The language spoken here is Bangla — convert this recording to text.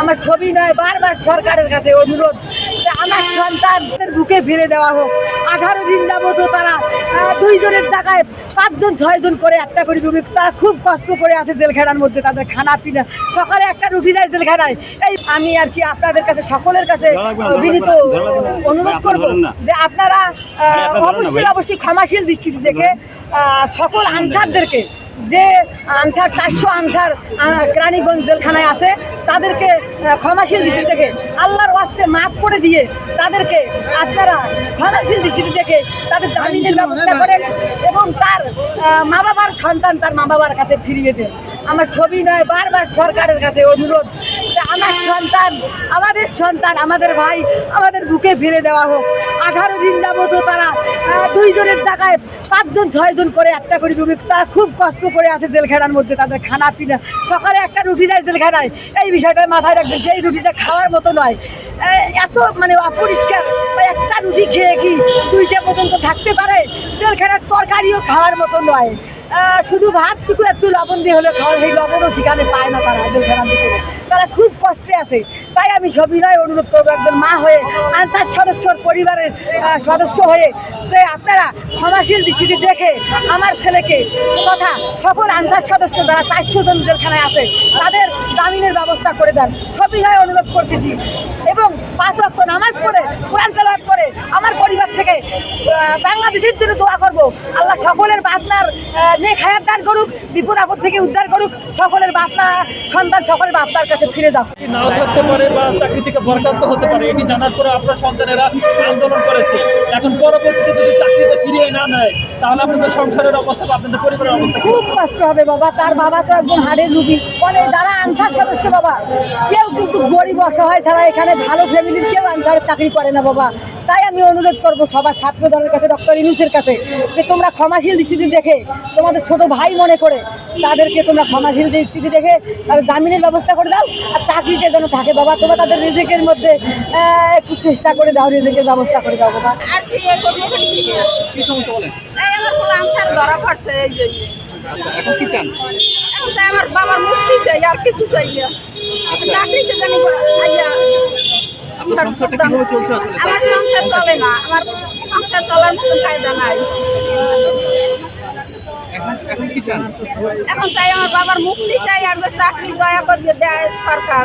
আমার ছবি নয় বারবার সরকারের কাছে অনুরোধ যে আমার সন্তানদের বুকে ফিরে দেওয়া হোক। আঠারো দিন যাবত তারা দুইজনের জায়গায় পাঁচজন ছয়জন করে একটা করে রুমি তারা খুব কষ্ট করে আছে জেলখানার মধ্যে তাদের খানা পিনা। সকালে একটা রুটি দেয় জেলখানায়। এই আমি আর কি আপনাদের কাছে সকলের কাছে বিনীত। অনুরোধ করব যে আপনারা অবশ্যই অবশ্যই ক্ষমাশীল দৃষ্টিতে দেখে সকল আনসারদেরকে যে আনসার চারশো আনসার রানীগঞ্জ জেলখানায় আছে তাদেরকে ক্ষমাশীল দৃষ্টি থেকে আল্লাহর ওয়াস্তে মাফ করে দিয়ে তাদেরকে আপনারা ক্ষমাশীল দৃষ্টি থেকে তাদের জামিনের ব্যবস্থা করেন এবং তার মা বাবার সন্তান তার মা বাবার কাছে ফিরিয়ে দেন। আমার ছবি নয় বারবার সরকারের কাছে অনুরোধ আমার সন্তান, আমাদের সন্তান, আমাদের ভাই, আমাদের বুকে ফিরে দেওয়া হোক। আঠারো দিন যাবত তারা দুইজনের জায়গায় পাঁচজন, ছয়জন করে একটা করে রুমি তারা খুব কষ্ট করে আছে জেলখানার মধ্যে তাদের খানা পিনা। সকালে একটা রুটি দেয় জেলখানায়। এই বিষয়টা মাথায় রাখবে সেই রুটিটা খাওয়ার মতো নয়। এত মানে অপরিষ্কার। একটা রুটি খেয়ে কি দুইটা পর্যন্ত থাকতে পারে? জেলখানার তরকারিও খাওয়ার মতো নয়। শুধু ভাতটুকু একটু লবণ দিয়ে হলে খাওয়া সেই লবণও সেখানে পায় না তারা জেলখানার ভিতরে। তারা খুব কষ্টে আছে। তাই আমি সবিনয় অনুরোধ করব, একজন মা হয়ে আনসার সদস্যর পরিবারের সদস্য হয়ে যে আপনারা ক্ষমাশীল দৃষ্টিতে দেখে আমার ছেলেকে কথা সকল আনসার সদস্য যারা চারশো জন জেলখানায় আছে, তাদের জামিনের ব্যবস্থা করে দেন। সবিনয় অনুরোধ করতেছি। এবং পাঁচ রক্ত নামাজ পড়ে, কোরআন তেলাওয়াত করে আমার পরিবার থেকে বাংলাদেশের জন্য দোয়া করব। আল্লাহ সকলের বাপনার নেক হায়াত দান করুক বিপদ আপদ থেকে উদ্ধার করুক সকলের বাপনা সন্তান সকলের বাপনার কাছে ফিরে যাও নাও থাকতে পারে বা চাকরি থেকে বরখাস্ত হতে পারে এটি জানার পরে আপনার সন্তানেরা আন্দোলন করেছে। এখন পরবর্তীতে যদি চাকরিতে ফিরিয়ে না নেয় তাহলে আপনাদের সংসারের অবস্থা বা আপনাদের পরিবারের অবস্থা খুব কষ্ট হবে বাবা তার বাবা তো একজন হাড়ের রুগী। অনেক যারা আনসার সদস্য বাবা কেউ কিন্তু গরিব অসহায় ছাড়া এখানে ভালো ফ্যামিলির কেউ আনসার চাকরি করে না বাবা। তাই আমি অনুরোধ করব সবার ছাত্র দলের কাছে ডক্টর ইনুসের কাছে যে তোমরা ক্ষমাশীল দৃষ্টিতে দেখে তোমাদের ছোট ভাই মনে করে তাদেরকে তোমরা ক্ষমাশীল দৃষ্টিতে দেখে তাদের জামিনের ব্যবস্থা করে দাও আর চাকরিটা যেন থাকে বাবা তোমরা তাদের রেজেকের মধ্যে একটু চেষ্টা করে দাও রেজেকের ব্যবস্থা করে দাও বাবা। আর। কি সমস্যা বলেন? ধরা পড়ছে এই জন্য আচ্ছা এখন কি চান? এখন চাই আমার বাবার মুক্তি চাই আর কিছু চাই না। চাকরিতে জানি আইয়া। আসলে? আমার সংসার চলে না আমার সংসার চলার মতো কায়দা নাই। এখন চাই আমার বাবার মুক্তি চাই আর চাকরি দয়া করে দেয় সরকার।